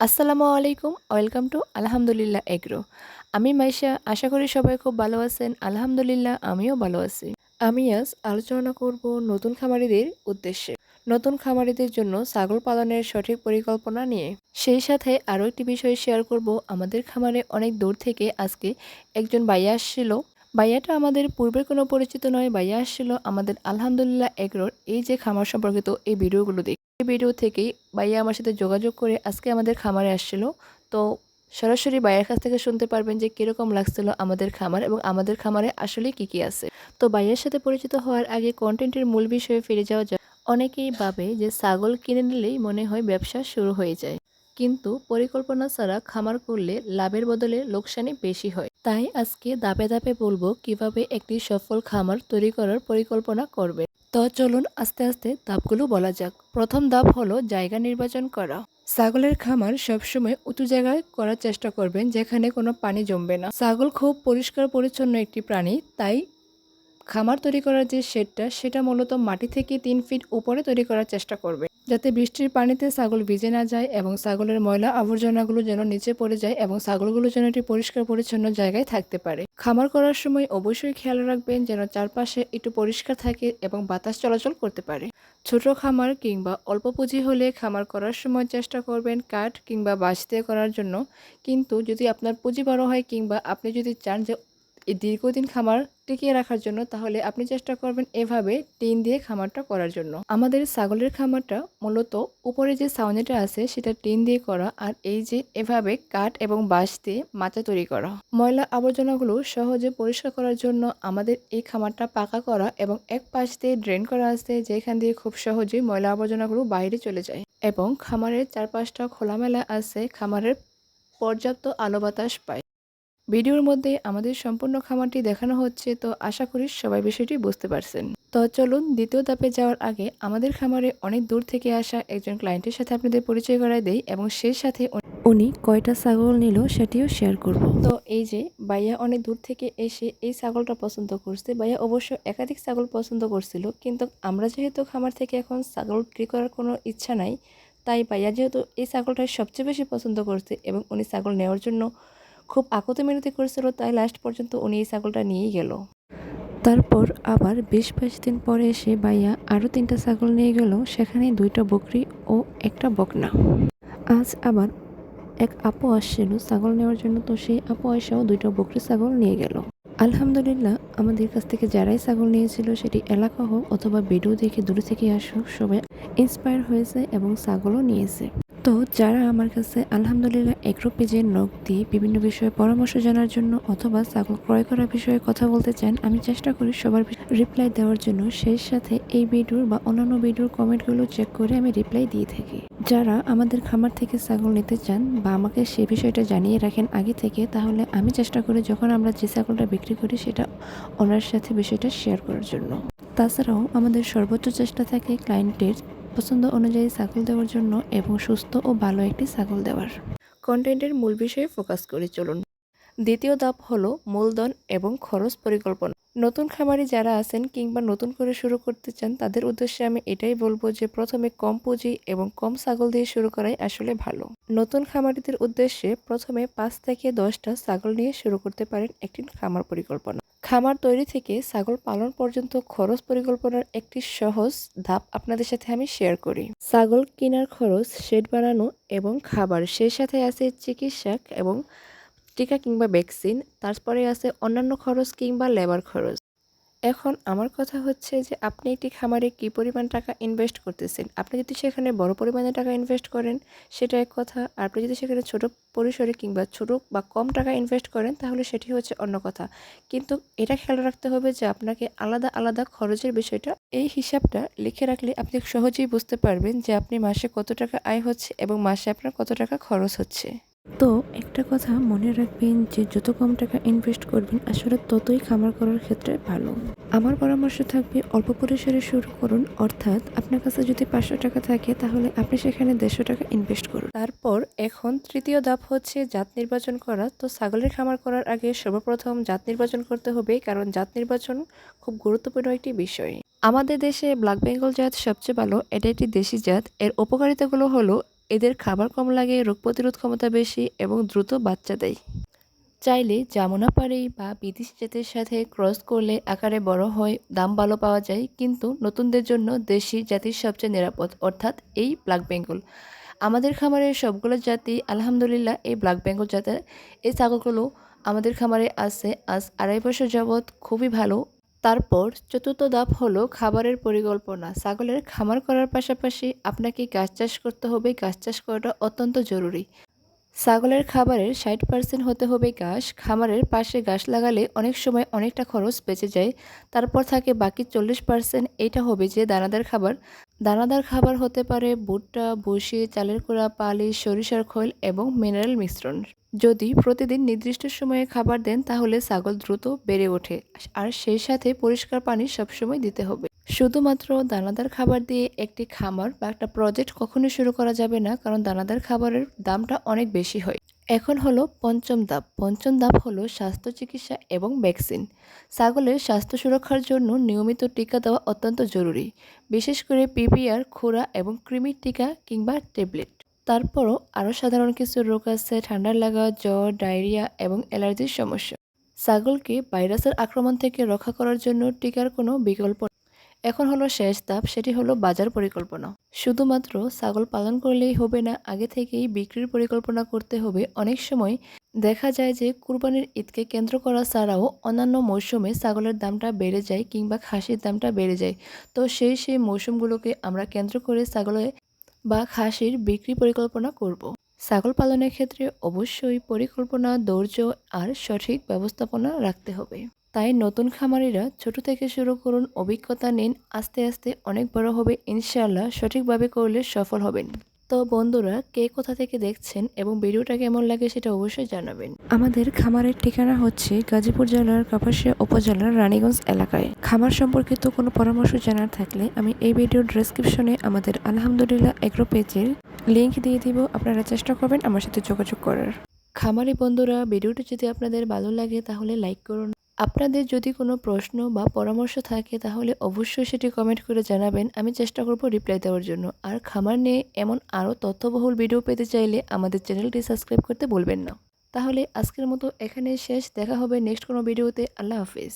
আসসালামু আলাইকুম, welcome to আলহামদুলিল্লাহ এগ্রো। আমি মাইশা, আশা করি সবাই খুব ভালো আছেন। আলহামদুলিল্লাহ আমিও ভালো আছি। আমি আজ আলোচনা করব নতুন খামারিদের উদ্দেশ্যে। নতুন খামারিদের জন্য ছাগল পালনের সঠিক পরিকল্পনা নিয়ে। সেই সাথে আরও একটি বিষয় শেয়ার করব। আমাদের খামারে অনেক দূর থেকে আজকে একজন ভাইয়া আসছিল। ভাইয়াটা আমাদের পূর্বের কোনো পরিচিত নয়। ভাইয়া আসছিল আমাদের আলহামদুলিল্লাহ এগ্রোর এই যে খামার সম্পর্কিত এই ভিডিওগুলো দেখে। এই ভিডিও থেকেই ভাইয়া আমার সাথে যোগাযোগ করে আজকে আমাদের খামারে আসছিল। তো সরাসরি ভাইয়ের কাছ থেকে শুনতে পারবেন যে কীরকম লাগছিল আমাদের খামার এবং আমাদের খামারে আসলে কি কি আছে। তো ভাইয়ের সাথে পরিচিত হওয়ার আগে কন্টেন্টের মূল বিষয়ে ফিরে যাওয়া যায় অনেকেই ভাবে যে ছাগল কিনে নিলেই মনে হয় ব্যবসা শুরু হয়ে যায়। কিন্তু পরিকল্পনা ছাড়া খামার করলে লাভের বদলে লোকসানই বেশি হয়। তাই আজকে ধাপে ধাপে বলব কীভাবে একটি সফল খামার তৈরি করার পরিকল্পনা করবে। তো চলুন আস্তে আস্তে ধাপগুলো বলা যাক। প্রথম ধাপ হলো জায়গা নির্বাচন করা। ছাগলের খামার সবসময় উঁচু জায়গায় করার চেষ্টা করবেন, যেখানে কোনো পানি জমবে না। ছাগল খুব পরিষ্কার পরিচ্ছন্ন একটি প্রাণী, তাই খামার তৈরি করার যে শেডটা, সেটা মূলত মাটি থেকে তিন ফিট উপরে তৈরি করার চেষ্টা করবে। যাতে বৃষ্টির পানিতে ছাগল ভিজে না যায় এবং ছাগলের ময়লা আবর্জনাগুলো যেন নিচে পড়ে যায় এবং ছাগলগুলো যেন একটি পরিষ্কার পরিচ্ছন্ন জায়গায় থাকতে পারে। খামার করার সময় অবশ্যই খেয়াল রাখবেন যেন চারপাশে একটু পরিষ্কার থাকে এবং বাতাস চলাচল করতে পারে। ছোট খামার কিংবা অল্প পুঁজি হলে খামার করার সময় চেষ্টা করবেন কাঠ কিংবা বাঁশ দিয়ে করার জন্য। কিন্তু যদি আপনার পুঁজি বড় হয় কিংবা আপনি যদি চান যে দীর্ঘদিন খামার টিকিয়ে রাখার জন্য তাহলে আপনি চেষ্টা করবেন এভাবে টিন দিয়ে খামারটা করার জন্য। আমাদের ছাগলের খামারটা মূলত উপরে যে সাউনিটা আছে সেটা টিন দিয়ে করা আর এই যে এভাবে কাঠ এবং বাঁশ দিয়ে মাচা তৈরি করা। ময়লা আবর্জনাগুলো সহজে পরিষ্কার করার জন্য আমাদের এই খামারটা পাকা করা এবং এক পাশ দিয়ে ড্রেন করা আছে যেখান দিয়ে খুব সহজেই ময়লা আবর্জনাগুলো বাইরে চলে যায় এবং খামারের চারপাশটা খোলামেলা আছে, খামারের পর্যাপ্ত আলো বাতাস পায়। ভিডিওর মধ্যে আমাদের সম্পূর্ণ খামারটি দেখানো হচ্ছে, তো আশা করি সবাই বিষয়টি বুঝতে পারছেন। তো চলুন দ্বিতীয় ধাপে যাওয়ার আগে আমাদের খামারে অনেক দূর থেকে আসা একজন ক্লায়েন্টের সাথে আপনাদের পরিচয় করায় দেই এবং সেই সাথে উনি কয়টা ছাগল নিল সেটিও শেয়ার করব। তো এই যে বাইয়া অনেক দূর থেকে এসে এই ছাগলটা পছন্দ করছে। বাইয়া অবশ্য একাধিক ছাগল পছন্দ করছিল, কিন্তু আমরা যেহেতু খামার থেকে এখন ছাগল বিক্রি করার কোনো ইচ্ছা নাই, তাই বাইয়া যেহেতু এই ছাগলটাই সবচেয়ে বেশি পছন্দ করছে এবং উনি ছাগল নেওয়ার জন্য খুব আকতে মিনতি করেছিল, তাই লাস্ট পর্যন্ত উনি এই ছাগলটা নিয়েই গেল। তারপর আবার বেশ বাইশ দিন পরে এসে বাইয়া আরও তিনটা ছাগল নিয়ে গেল সেখানে দুইটা বকরি ও একটা বকনা। আজ আবার এক আপু আসছিল ছাগল নেওয়ার জন্য, তো সেই আপু এসেও দুইটা বকরি ছাগল নিয়ে গেল। আলহামদুলিল্লাহ, আমাদের কাছ থেকে যারাই ছাগল নিয়েছিল, সেটি এলাকা হোক অথবা ভিডিও দেখে দূরে থেকে আসুক, সবাই ইন্সপায়ার হয়েছে এবং ছাগলও নিয়েছে। তো যারা আমার কাছে আলহামদুলিল্লাহ এগ্রো পেজের নখ দিয়ে বিভিন্ন বিষয়ে পরামর্শ জানার জন্য অথবা ছাগল ক্রয় করার বিষয়ে কথা বলতে চান, আমি চেষ্টা করি সবার রিপ্লাই দেওয়ার জন্য। সেই সাথে এই ভিডিওর বা অন্যান্য ভিডিওর কমেন্টগুলো চেক করে আমি রিপ্লাই দিয়ে থাকি। যারা আমাদের খামার থেকে ছাগল নিতে চান বা আমাকে সে বিষয়টা জানিয়ে রাখেন আগে থেকে, তাহলে আমি চেষ্টা করি যখন আমরা যে ছাগলটা বিক্রি করি সেটা ওনার সাথে বিষয়টা শেয়ার করার জন্য। তাছাড়াও আমাদের সর্বোচ্চ চেষ্টা থাকে ক্লায়েন্টের পছন্দ অনুযায়ী ছাগল দেওয়ার জন্য এবং সুস্থ ও ভালো একটি ছাগল দেওয়ার। কন্টেন্টের মূল বিষয়ে ফোকাস করে, চলুন। দ্বিতীয় ধাপ হলো মূলধন এবং খরচ পরিকল্পনা। নতুন খামারি যারা আছেন কিংবা নতুন করে শুরু করতে চান, তাদের উদ্দেশ্যে আমি এটাই বলব যে প্রথমে কম পুঁজি এবং কম ছাগল দিয়ে শুরু করাই আসলে ভালো। নতুন খামারিদের উদ্দেশ্যে প্রথমে পাঁচ থেকে দশটা ছাগল নিয়ে শুরু করতে পারেন একটি খামার পরিকল্পনা। খামার তৈরি থেকে ছাগল পালন পর্যন্ত খরচ পরিকল্পনার একটি সহজ ধাপ আপনাদের সাথে আমি শেয়ার করি। ছাগল কেনার খরচ শেড বানানো এবং খাবার, সেই সাথে আছে চিকিৎসা এবং টিকা কিংবা ভ্যাকসিন, তারপরে আছে অন্যান্য খরচ কিংবা লেবার খরচ। এখন আমার কথা হচ্ছে যে, আপনি একটি খামারে কী পরিমাণ টাকা ইনভেস্ট করতেছেন? আপনি যদি সেখানে বড় পরিমাণে টাকা ইনভেস্ট করেন, সেটা এক কথা। আর আপনি যদি সেখানে ছোট পরিসরে কিংবা ছোট বা কম টাকা ইনভেস্ট করেন, তাহলে সেটি হচ্ছে অন্য কথা। কিন্তু এটা খেয়াল রাখতে হবে যে, আপনাকে আলাদা আলাদা খরচের বিষয়টা, এই হিসাবটা লিখে রাখলে আপনি সহজেই বুঝতে পারবেন যে, আপনি মাসে কত টাকা আয় হচ্ছে এবং মাসে আপনার কত টাকা খরচ হচ্ছে। তো একটা কথা মনে রাখবেন যে যত কম টাকা ইনভেস্ট করবেন, আসলে ততই খামার করার ক্ষেত্রে ভালো। আমার পরামর্শ থাকবে অল্প পরিসরে শুরু করুন, অর্থাৎ আপনার কাছে যদি পাঁচশো টাকা থাকে, তাহলে আপনি সেখানে দেড়শো টাকা ইনভেস্ট করুন। তারপর এখন তৃতীয় ধাপ হচ্ছে জাত নির্বাচন করা। তো ছাগলের খামার করার আগে সর্বপ্রথম জাত নির্বাচন করতে হবে, কারণ জাত নির্বাচন খুব গুরুত্বপূর্ণ একটি বিষয়। আমাদের দেশে ব্ল্যাক বেঙ্গল জাত সবচেয়ে ভালো, এটা একটি দেশি জাত। এর উপকারিতাগুলো হলো এদের খাবার কম লাগে, রোগ প্রতিরোধ ক্ষমতা বেশি এবং দ্রুত বাচ্চা দেয়। চাইলে জামুনা পাড়ি বা বিদেশি জাতের সাথে ক্রস করলে আকারে বড় হয়, দাম ভালো পাওয়া যায়, কিন্তু নতুনদের জন্য দেশি জাতির সবচেয়ে নিরাপদ, অর্থাৎ এই ব্ল্যাক বেঙ্গল আমাদের খামারের সবগুলো জাতি, আলহামদুলিল্লাহ, এই ব্ল্যাক বেঙ্গল জাতের। এই ছাগলগুলো আমাদের খামারে আছে, আজ আড়াই বছর যাবৎ খুবই ভালো তারপর চতুর্থ ধাপ হলো খাবারের পরিকল্পনা। ছাগলের খামার করার পাশাপাশি আপনাকে গাছ চাষ করতে হবে। গাছ চাষ করাটা অত্যন্ত জরুরি। ছাগলের খাবারের ষাট পার্সেন্ট হতে হবে ঘাস। খামারের পাশে ঘাস লাগালে অনেক সময় অনেকটা খরচ বেঁচে যায়। তারপর থাকে বাকি চল্লিশ পার্সেন্ট এইটা হবে যে দানাদার খাবার। দানাদার খাবার হতে পারে ভুট্টা বসি চালের কুড়া পালি, সরিষার খৈল এবং মিনারেল মিশ্রণ। যদি প্রতিদিন নির্দিষ্ট সময়ে খাবার দেন, তাহলে ছাগল দ্রুত বেড়ে ওঠে। আর সেই সাথে পরিষ্কার পানি সবসময় দিতে হবে। শুধুমাত্র দানাদার খাবার দিয়ে একটি খামার বা একটা প্রজেক্ট কখনোই শুরু করা যাবে না, কারণ দানাদার খাবারের দামটা অনেক বেশি হয়। এখন হলো পঞ্চম ধাপ। পঞ্চম ধাপ হলো স্বাস্থ্য চিকিৎসা এবং ভ্যাকসিন। ছাগলের স্বাস্থ্য সুরক্ষার জন্য নিয়মিত টিকা দেওয়া অত্যন্ত জরুরি। বিশেষ করে পিপিআর, খোরা এবং কৃমির টিকা কিংবা ট্যাবলেট। তারপরও আরও সাধারণ কিছু রোগ আছে, ঠান্ডা লাগা, জ্বর, ডায়রিয়া এবং অ্যালার্জির সমস্যা। ছাগলকে ভাইরাসের আক্রমণ থেকে রক্ষা করার জন্য টিকার কোনো বিকল্প এখন হলো শেষ ধাপ, সেটি হলো বাজার পরিকল্পনা। শুধুমাত্র ছাগল পালন করলেই হবে না, আগে থেকেই বিক্রির পরিকল্পনা করতে হবে। অনেক সময় দেখা যায় যে কুরবানির ঈদকে কেন্দ্র করা ছাড়াও অন্যান্য মৌসুমে ছাগলের দামটা বেড়ে যায় কিংবা খাসির দামটা বেড়ে যায়। তো সেই সেই মৌসুমগুলোকে আমরা কেন্দ্র করে ছাগলের বা খাসির বিক্রি পরিকল্পনা করব। ছাগল পালনের ক্ষেত্রে অবশ্যই পরিকল্পনা, ধৈর্য আর সঠিক ব্যবস্থাপনা রাখতে হবে তাই নতুন খামারিরা ছোট থেকে শুরু করুন, অভিজ্ঞতা নিন, আস্তে আস্তে অনেক বড় হবে, ইনশাআল্লাহ সঠিকভাবে করলে সফল হবেন তো বন্ধুরা কে কোথা থেকে দেখছেন এবং ভিডিওটা কেমন লাগে সেটা অবশ্যই জানাবেন। আমাদের খামারের ঠিকানা হচ্ছে গাজীপুর জেলার কাপাসিয়া উপজেলার রানীগঞ্জ এলাকায়। খামার সম্পর্কিত কোনো পরামর্শ জানার থাকলে আমি এই ভিডিওর ডেসক্রিপশনে আমাদের আলহামদুলিল্লাহ এগ্রো পেজের লিঙ্ক দিয়ে দিব। আপনারা চেষ্টা করবেন আমার সাথে যোগাযোগ করার। খামারি বন্ধুরা ভিডিওটি যদি আপনাদের ভালো লাগে তাহলে লাইক করুন। আপনাদের যদি কোনো প্রশ্ন বা পরামর্শ থাকে, তাহলে অবশ্যই সেটি কমেন্ট করে জানাবেন। আমি চেষ্টা করব রিপ্লাই দেওয়ার জন্য। আর খামার নিয়ে এমন আরও তথ্যবহুল ভিডিও পেতে চাইলে আমাদের চ্যানেলটি সাবস্ক্রাইব করতে বলবেন না। তাহলে আজকের মতো এখানে শেষ। দেখা হবে নেক্সট কোনো ভিডিওতে আল্লাহ হাফিজ।